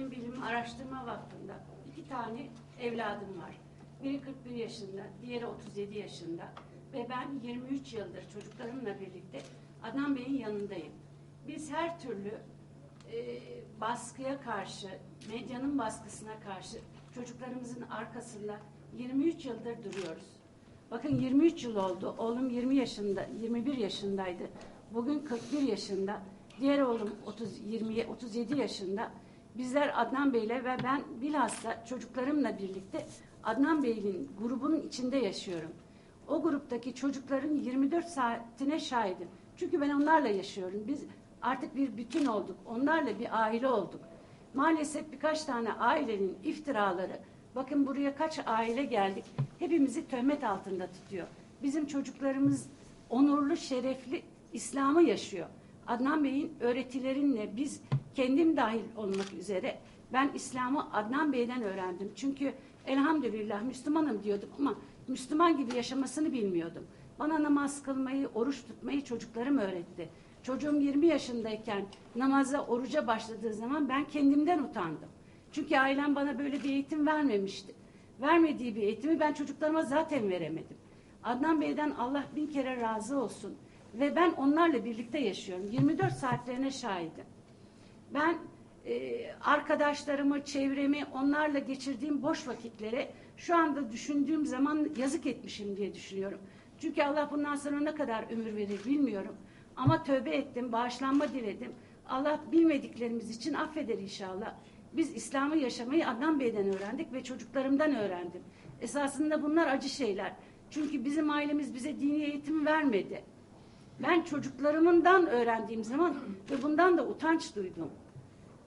Benim Bilim Araştırma Vakfı'nda iki tane evladım var. Biri 41 yaşında, diğeri 37 yaşında. Ve ben 23 yıldır çocuklarımla birlikte Adnan Bey'in yanındayım. Biz her türlü e, baskıya karşı, medyanın baskısına karşı çocuklarımızın arkasında 23 yıldır duruyoruz. Bakın 23 yıl oldu. Oğlum 20 yaşında, 21 yaşındaydı. Bugün 41 yaşında. Diğer oğlum 30, 20, 37 yaşında. Bizler Adnan Bey'le ve ben bilhassa çocuklarımla birlikte Adnan Bey'in grubunun içinde yaşıyorum. O gruptaki çocukların 24 saatine şahidim. Çünkü ben onlarla yaşıyorum. Biz artık bir bütün olduk. Onlarla bir aile olduk. Maalesef birkaç tane ailenin iftiraları, bakın buraya kaç aile geldik, hepimizi töhmet altında tutuyor. Bizim çocuklarımız onurlu, şerefli İslam'ı yaşıyor. Adnan Bey'in öğretilerinle biz kendim dahil olmak üzere ben İslam'ı Adnan Bey'den öğrendim. Çünkü elhamdülillah Müslümanım diyordum ama Müslüman gibi yaşamasını bilmiyordum. Bana namaz kılmayı, oruç tutmayı çocuklarım öğretti. Çocuğum 20 yaşındayken namaza, oruca başladığı zaman ben kendimden utandım. Çünkü ailem bana böyle bir eğitim vermemişti. Vermediği bir eğitimi ben çocuklarıma zaten veremedim. Adnan Bey'den Allah bin kere razı olsun. Ve ben onlarla birlikte yaşıyorum. 24 saatlerine şahidim. Ben e, arkadaşlarımı, çevremi, onlarla geçirdiğim boş vakitlere şu anda düşündüğüm zaman yazık etmişim diye düşünüyorum. Çünkü Allah bundan sonra ne kadar ömür verir bilmiyorum. Ama tövbe ettim, bağışlanma diledim. Allah bilmediklerimiz için affeder inşallah. Biz İslam'ı yaşamayı Adnan Bey'den öğrendik ve çocuklarımdan öğrendim. Esasında bunlar acı şeyler. Çünkü bizim ailemiz bize dini eğitim vermedi. Ben çocuklarımından öğrendiğim zaman ve bundan da utanç duydum.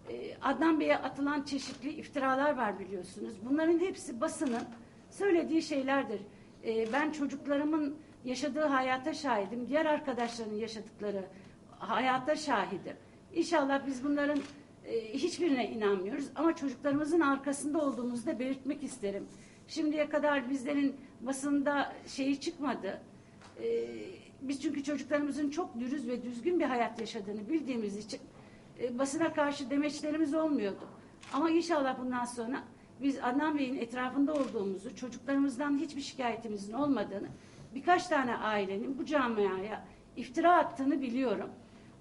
Ee, Adnan Bey'e atılan çeşitli iftiralar var biliyorsunuz. Bunların hepsi basının söylediği şeylerdir. Ee, ben çocuklarımın yaşadığı hayata şahidim. Diğer arkadaşlarının yaşadıkları hayata şahidim. İnşallah biz bunların e, hiçbirine inanmıyoruz ama çocuklarımızın arkasında olduğumuzu da belirtmek isterim. Şimdiye kadar bizlerin basında şeyi çıkmadı. Ee, biz çünkü çocuklarımızın çok dürüst ve düzgün bir hayat yaşadığını bildiğimiz için e, basına karşı demeçlerimiz olmuyordu. Ama inşallah bundan sonra biz Adnan Bey'in etrafında olduğumuzu, çocuklarımızdan hiçbir şikayetimizin olmadığını, birkaç tane ailenin bu camiaya iftira attığını biliyorum.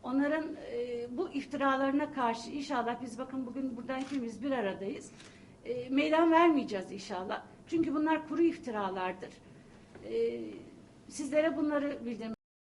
Onların e, bu iftiralarına karşı inşallah biz bakın bugün burada hepimiz bir aradayız. E, meydan vermeyeceğiz inşallah. Çünkü bunlar kuru iftiralardır. E, sizlere bunları bildirmek